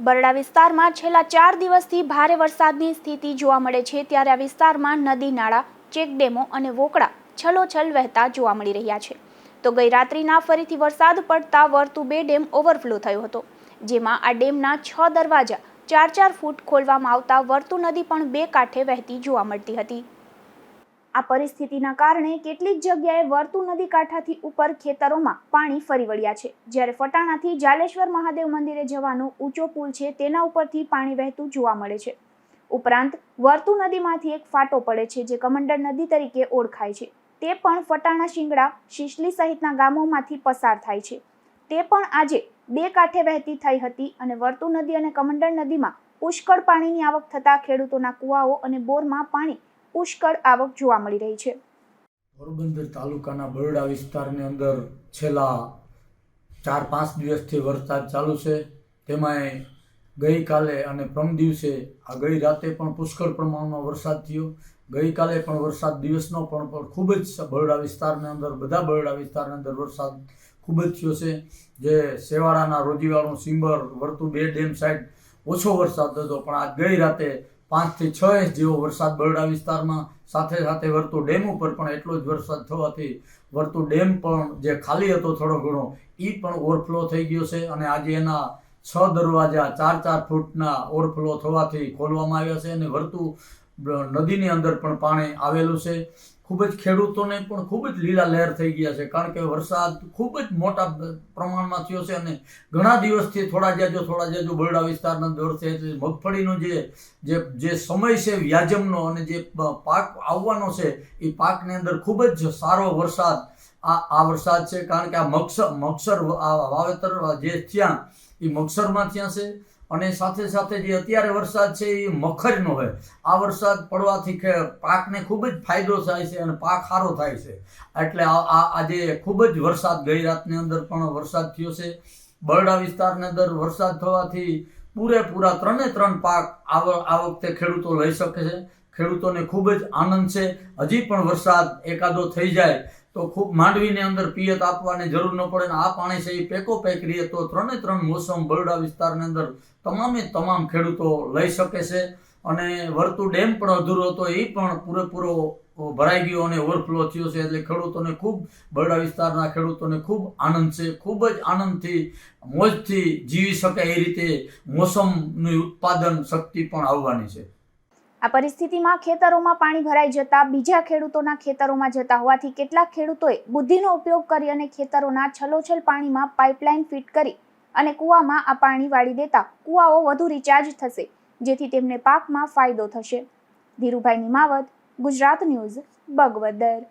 બરડા વિસ્તારમાં છેલ્લા ચાર દિવસથી ભારે વરસાદની સ્થિતિ જોવા મળે છે. ત્યારે આ વિસ્તારમાં નદી, નાળા ચેકડેમો અને વોકળા છલોછલ વહેતા જોવા મળી રહ્યા છે. તો ગઈ રાત્રિના ફરીથી વરસાદ પડતા વર્તુ બે ડેમ ઓવરફ્લો થયો હતો, જેમાં આ ડેમના છ દરવાજા ચાર ચાર ફૂટ ખોલવામાં આવતા વર્તુ નદી પણ બે કાંઠે વહેતી જોવા મળતી હતી. આ પરિસ્થિતિના કારણે કેટલીક જગ્યાએ વર્તુ નદી કાંઠાથી ઉપર ખેતરોમાં પાણી ફરી વળ્યા છે. જ્યારે ફટાણાથી જાલેશ્વર મહાદેવ મંદિરે જવાનો ઊંચો પુલ છે, તેના ઉપરથી પાણી વહેતું જોવા મળે છે. ઉપરાંત વર્તુ નદીમાંથી એક ફાટો પડે છે, જે કમંડળ નદી તરીકે ઓળખાય છે. તે પણ ફટાણા શિંગડા શિશલી સહિતના ગામોમાંથી પસાર થાય છે. તે પણ આજે બે કાંઠે વહેતી થઈ હતી અને વર્તુ નદી અને કમંડળ નદીમાં પુષ્કળ પાણીની આવક થતાં ખેડૂતોના કુવાઓ અને બોરમાં પાણી પુષ્કળ આવક જોવા મળી રહી છે. પોરબંદર તાલુકાના બરડા વિસ્તારની અંદર છેલ્લા ચાર પાંચ દિવસથી વરસાદ ચાલુ છે. તેમાંય ગઈકાલે અને પ્રમ દિવસે આ ગઈ રાતે પણ પુષ્કળ પ્રમાણમાં વરસાદ થયો. ગઈકાલે પણ વરસાદ દિવસનો પણ ખૂબ જ બરડા વિસ્તારની અંદર, બધા બરડા વિસ્તારની અંદર વરસાદ ખૂબ જ થયો છે. જે સેવાળાના રોજીવાળું સિંબર વર્તુ બે ડેમ સાઈડ ઓછો વરસાદ હતો, પણ આ ગઈ રાતે પાંચથી છ ઇંચ જેવો વરસાદ બરડા વિસ્તારમાં સાથે સાથે વર્તુ ડેમ ઉપર પણ એટલો જ વરસાદ થવાથી વર્તુ ડેમ પણ જે ખાલી હતો થોડો ઘણો એ પણ ઓવરફ્લો થઈ ગયો છે અને આજે એના છ દરવાજા ચાર ચાર ફૂટના ઓવરફ્લો થવાથી ખોલવામાં આવ્યા છે અને વર્તુ નદીની અંદર પણ પાણી આવેલું છે. ખૂબ જ ખેડૂતોને પણ ખૂબ જ લીલા લહેર થઈ ગયા છે. કારણ કે વરસાદ ખૂબ જ મોટા પ્રમાણમાં થયો છે અને ઘણા દિવસથી થોડા જાજો થોડા જાજો બરડા વિસ્તારના દોર છે મગફળીનો જે જે જે સમય છે વ્યાજમનો અને જે પાક આવવાનો છે, એ પાકની અંદર ખૂબ જ સારો વરસાદ, આ આ વરસાદ છે. કારણ કે આ વ- આ વાવેતર જે થયા, એ મગસરમાં થયા છે. અને સાથે સાથે જે અત્યારે વરસાદ છે એ મખરનો હોય. આ વરસાદ પડવાથી પાકને ખૂબ જ ફાયદો થાય છે અને પાક સારો થાય છે. એટલે આ આજે ખૂબ જ વરસાદ ગઈ રાતની અંદર પણ વરસાદ થયો છે. બરડા વિસ્તારની અંદર વરસાદ થવાથી પૂરેપૂરા ત્રણે ત્રણ પાક આ વખતે ખેડૂતો લઈ શકે છે. ખેડૂતોને ખૂબ જ આનંદ છે. હજી પણ વરસાદ એકાદો થઈ જાય તો ખૂબ માંડવીને અંદર પિયત આપવાની જરૂર ન પડે ને આ પાણી છે એ પેકો પેક રહીએ તો ત્રણે ત્રણ મોસમ બરડા વિસ્તારની અંદર તમામે તમામ ખેડૂતો લઈ શકે છે. અને વર્તુ ડેમ પણ અધૂરો હતો, એ પણ પૂરેપૂરો ભરાઈ ગયો અને ઓવરફ્લો થયો છે. એટલે ખેડૂતોને ખૂબ બરડા વિસ્તારના ખેડૂતોને ખૂબ આનંદ છે. ખૂબ જ આનંદથી, મોજથી જીવી શકે એ રીતે મોસમનું ઉત્પાદન શક્તિ પણ આવવાની છે. આ પરિસ્થિતિમાં ખેતરોમાં પાણી ભરાઈ જતા બીજા ખેડૂતોના ખેતરોમાં જતા હોવાથી કેટલાક ખેડૂતોએ બુદ્ધિનો ઉપયોગ કરી અને ખેતરોના છલોછલ પાણીમાં પાઇપલાઇન ફિટ કરી અને કૂવામાં આ પાણી વાળી દેતા કૂવાઓ વધુ રિચાર્જ થશે, જેથી તેમને પાકમાં ફાયદો થશે. ધીરુભાઈ નિમાવત, ગુજરાત ન્યૂઝ, બગવદર.